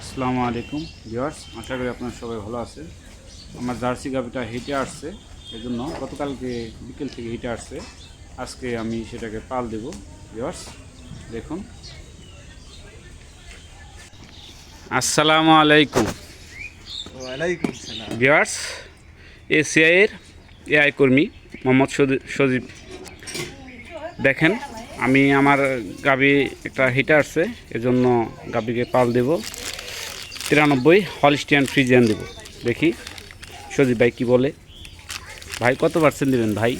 আসসালামু আলাইকুম ভিউয়ার্স আশা করি আপনারা সবাই ভালো আছে আমার জার্সি গাভিটা হেঁটে আসছে এজন্য গতকালকে বিকেল থেকে হেঁটে আসছে। আজকে আমি সেটাকে পাল দেব ভিউয়ার্স দেখুন। আসসালামু আলাইকুম। ওয়ালাইকুম সালাম। ভিউয়ার্স এসিআইয়ের এআই কর্মী মোহাম্মদ সজীব দেখেন আমি আমার গাবি একটা হিটে আসছে এজন্য গাবিকে পাল দেব। তিরানব্বই হলস্টিয়ান ফ্রিজিয়ান দেব। দেখি সজীব ভাই কী বলে? ভাই কত পার্সেন্ট দেবেন ভাই?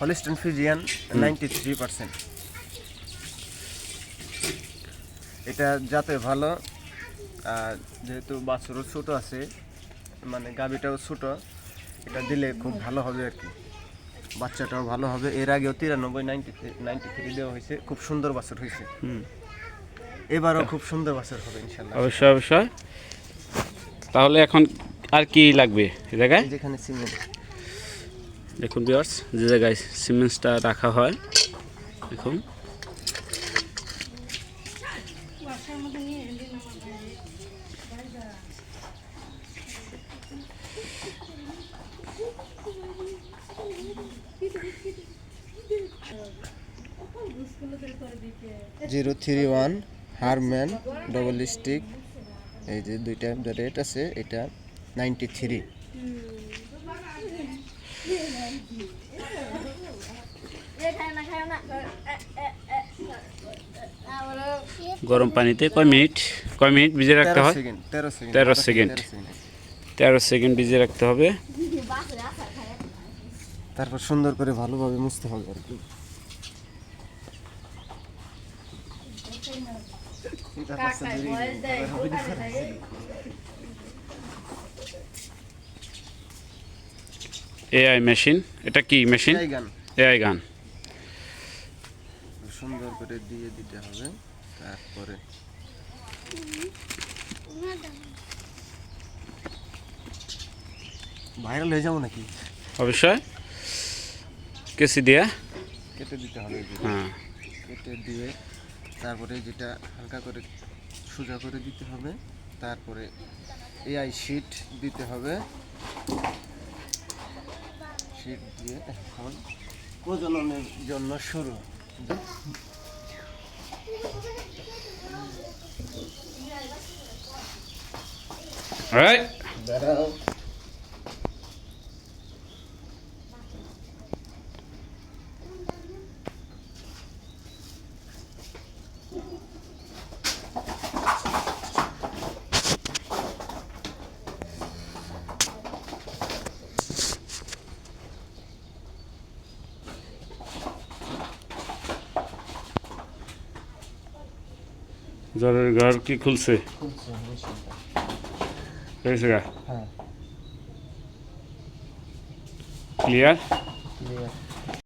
Holstein Friesian ninety three percent এটা যাতে ভালো আর যেহেতু বাছুরও ছোট আছে মানে গাবিটাও ছোট এটা দিলে খুব ভালো হবে আর কি। বাচ্চাটাও ভালো হবে। এর আগেও তিরানব্বই নাইনটি নাইনটি থ্রি দেওয়া হয়েছে। খুব সুন্দর বাছুর হয়েছে। হুম। এবারও খুব সুন্দর বাছুর হবে ইনশাল্লাহ অবশ্যই অবশ্যই। তাহলে এখন আর কি লাগবে এ জায়গায়? যেখানে সিমেন্ট। দেখুন বিয়ার্স যে জায়গায় সিমেন্টসটা রাখা হয় দেখুন। Zero three one Harman double stick এই যে দুইটা যে রেট আছে এটা নাইনটি থ্রি গরম পানিতে কয় মিনিট? কয় মিনিট ভিজে রাখতে হয়? তেরো সেকেন্ড। তেরো সেকেন্ড। তেরো সেকেন্ড। তেরো সেকেন্ড ভিজে রাখতে হবে। তারপর সুন্দর করে ভালোভাবে মুছতে হবে আর কি। এআই মেশিন এটা কি মেশিন গান এআই গান সুন্দর করে দিয়ে দিতে হবে তারপরে ভাইরাল হয়ে যাব নাকি? অবশ্যই। কেসি দিয়া? কেটে দিতে হবে। হ্যাঁ। কেটে দিয়ে তারপরে যেটা হালকা করে সোজা করে দিতে হবে। তারপরে এআই শিট দিতে হবে। শিট দিয়ে এখন প্রজননের জন্য শুরু। Alright. দাঁড়াও। জ্বরের ঘর কি খুলছে? হয়েছে গা। Clear clear